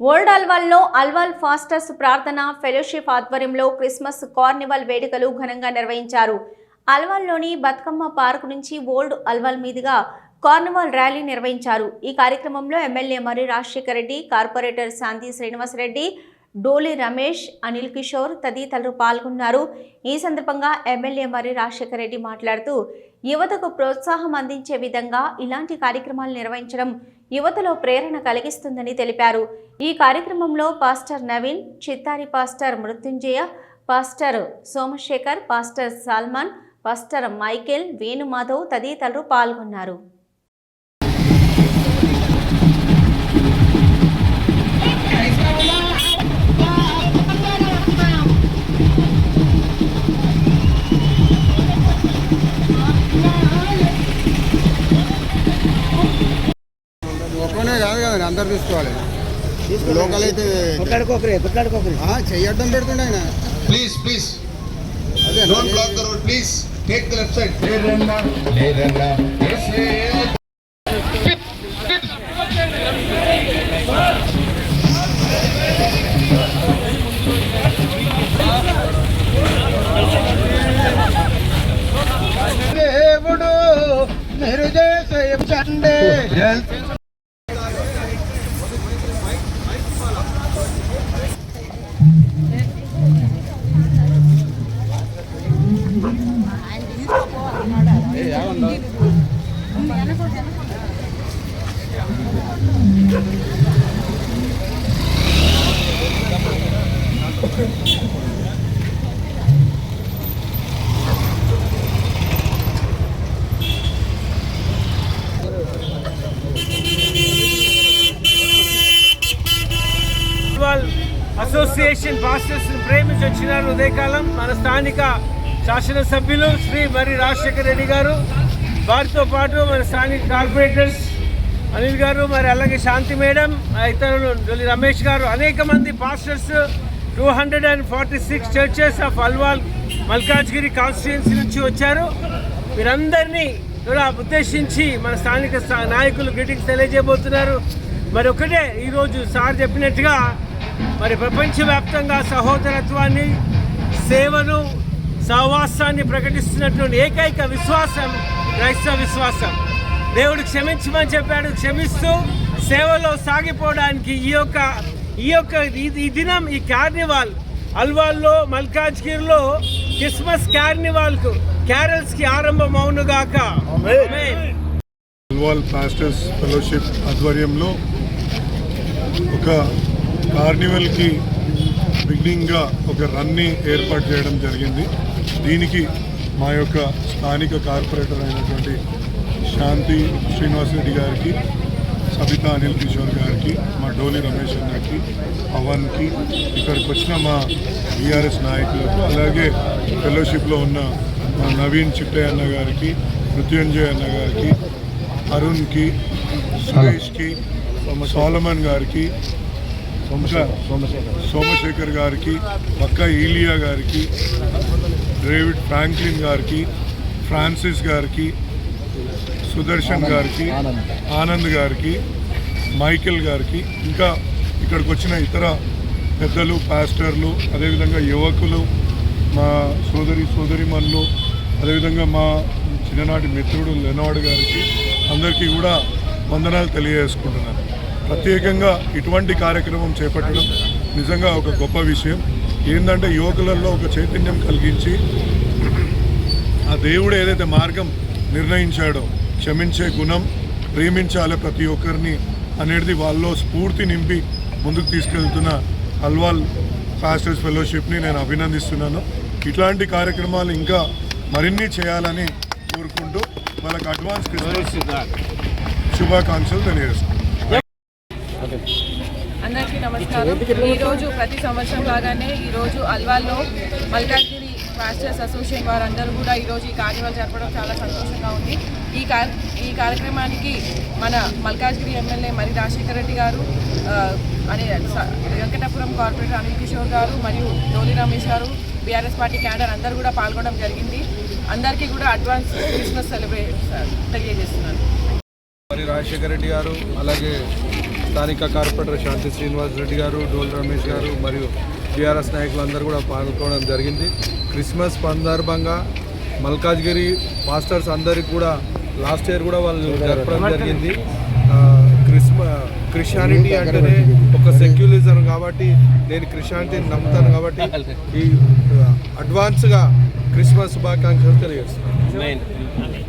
Old అల్వాల్లో Alwal pastors ప్రార్థన fellowship ఆధ్వర్యంలో క్రిస్మస్ కార్నివల్ వేడుకలు ఘనంగా నిర్వహించారు. అల్వాల్లోని బతుకమ్మ పార్క్ నుంచి ఓల్డ్ అల్వాల్ మీదుగా కార్నివాల్ ర్యాలీ నిర్వహించారు. ఈ కార్యక్రమంలో ఎమ్మెల్యే మరి రాజశేఖర రెడ్డి కార్పొరేటర్ శాంతి శ్రీనివాసరెడ్డి డోలి రమేష్ అనిల్ కిషోర్ తదితరులు పాల్గొన్నారు. ఈ సందర్భంగా ఎమ్మెల్యే మరి రాజశేఖర రెడ్డి మాట్లాడుతూ యువతకు ప్రోత్సాహం అందించే విధంగా ఇలాంటి కార్యక్రమాలు నిర్వహించడం యువతలో ప్రేరణ కలిగిస్తుందని తెలిపారు. ఈ కార్యక్రమంలో pastor Naveen Chittari pastor Mrityunjaya pastor Somashekar pastor Salman pastor Michael Venumadhav తదితరులు పాల్గొన్నారు. కాదు కదండి అందరు తీసుకోవాలి లోకల్ అయితే చెయ్యడ్డం పెడుతుండే ఆయన Please, please, అదే the road, please. Take the left side. Association pastors ప్రేమించి వచ్చినారు ఉదయకాలం. మన స్థానిక శాసనసభ్యులు శ్రీ మరి రాజశేఖర రెడ్డి గారు. వారితో పాటు మన స్థానిక కార్పొరేటర్స్ అనిల్ గారు మరి అలాగే శాంతి మేడం ఇతరులు రమేష్ గారు అనేక మంది pastors two hundred and forty six churches of Alwal Malkajgiri constituency నుంచి వచ్చారు. వీరందరినీ కూడా ఉద్దేశించి మన స్థానిక నాయకులు గ్రీటింగ్స్ తెలియజేయబోతున్నారు. మరి ఒకటే ఈరోజు సార్ చెప్పినట్టుగా మరి ప్రపంచవ్యాప్తంగా సహోదరత్వాన్ని సేవను సహవాసాన్ని ప్రకటిస్తున్నటువంటి ఏకైక విశ్వాసం క్రైస్తవ విశ్వాసం. దేవుడు క్షమించమని చెప్పాడు. క్షమిస్తూ సేవలో సాగిపోవడానికి ఈ యొక్క ఈ యొక్క ఈ- దినం ఈ కార్నివాల్ అల్వాల్లో మల్కాజ్గిరిలో క్రిస్మస్ కార్నివాల్కు క్యారల్స్కి ఆరంభం అవునుగాక ఆమేన్. అల్వాల్ పాస్టర్స్ ఫెలోషిప్ ఆధ్వర్యంలో ఒక కార్నివల్కి బిగినింగ్గా ఒక రన్ని ఏర్పాటు చేయడం జరిగింది. దీనికి మా యొక్క స్థానిక కార్పొరేటర్ అయినటువంటి శాంతి శ్రీనివాసరెడ్డి గారికి సబితా అనిల్ కిషోర్ గారికి మా డోలి రమేష్ అన్నకి పవన్కి ఇక్కడికి వచ్చిన మా బీఆర్ఎస్ నాయకులకు అలాగే ఫెలోషిప్లో ఉన్న మా నవీన్ చిట్టయ్య అన్న గారికి మృత్యుంజయ్ అన్న గారికి అరుణ్కి సురేష్కి సోలమన్ గారికి సోమశేఖర్ గారికి పక్క ఈలియా గారికి డేవిడ్ ఫ్రాంక్లిన్ గారికి ఫ్రాన్సిస్ గారికి సుదర్శన్ గారికి ఆనంద్ గారికి మైకేల్ గారికి ఇంకా ఇక్కడికి వచ్చిన ఇతర పెద్దలు పాస్టర్లు అదేవిధంగా యువకులు మా సోదరి సోదరిమణులు అదేవిధంగా మా చిన్ననాటి మిత్రుడు లెనవాడు గారికి అందరికీ కూడా వందనాలు తెలియజేసుకుంటున్నాను. ప్రత్యేకంగా ఇటువంటి కార్యక్రమం చేపట్టడం నిజంగా ఒక గొప్ప విషయం. ఏంటంటే యువకులలో ఒక చైతన్యం కలిగించి ఆ దేవుడు ఏదైతే మార్గం నిర్ణయించాడో క్షమించే గుణం ప్రేమించాలి ప్రతి ఒక్కరిని అనేది వాళ్ళలో స్ఫూర్తి నింపి ముందుకు తీసుకెళ్తున్న అల్వాల్ పాస్టర్స్ ఫెలోషిప్ని నేను అభినందిస్తున్నాను. ఇట్లాంటి కార్యక్రమాలు ఇంకా మరిన్ని చేయాలని కోరుకుంటూ వాళ్ళకి అడ్వాన్స్ క్రిస్మస్ శుభాకాంక్షలు తెలియజేస్తున్నాను. అందరికీ నమస్కారం. ఈరోజు ప్రతి సంవత్సరం లాగానే ఈరోజు అల్వాల్లో మల్కాజ్గిరి మాస్టర్స్ అసోసియేషన్ వారందరూ కూడా ఈరోజు ఈ కార్యక్రమాలు జరపడం చాలా సంతోషంగా ఉంది. ఈ కార్ ఈ కార్యక్రమానికి మన మల్కాజ్గిరి ఎమ్మెల్యే మరి రాజశేఖర రెడ్డి గారు అనే స- వెంకటాపురం కార్పొరేటర్ అనిల్ కిషోర్ గారు మరియు డోలి రమేష్ గారు బీఆర్ఎస్ పార్టీ క్యాడర్ అందరూ కూడా పాల్గొనడం జరిగింది. అందరికీ కూడా అడ్వాన్స్ క్రిస్మస్ సెలబ్రేట్ తెలియజేస్తున్నాను. మరి రాజశేఖర రెడ్డి గారు అలాగే స్థానిక కార్పొరేటర్ శాంతి శ్రీనివాస్ రెడ్డి గారు డోల్ రమేష్ గారు మరియు టీఆర్ఎస్ నాయకులందరూ కూడా పాల్గొనడం జరిగింది. క్రిస్మస్ సందర్భంగా మల్కాజ్గిరి మాస్టర్స్ అందరికి కూడా లాస్ట్ ఇయర్ కూడా వాళ్ళు జరపడం జరిగింది. ఆ, క్రిస్మ క్రిస్టియానిటీ అంటేనే ఒక సెక్యులిజం కాబట్టి నేను క్రిస్టియానిటీని నమ్ముతాను కాబట్టి ఈ అడ్వాన్స్గా క్రిస్మస్ శుభాకాంక్షలు తెలియజేస్తున్నాను.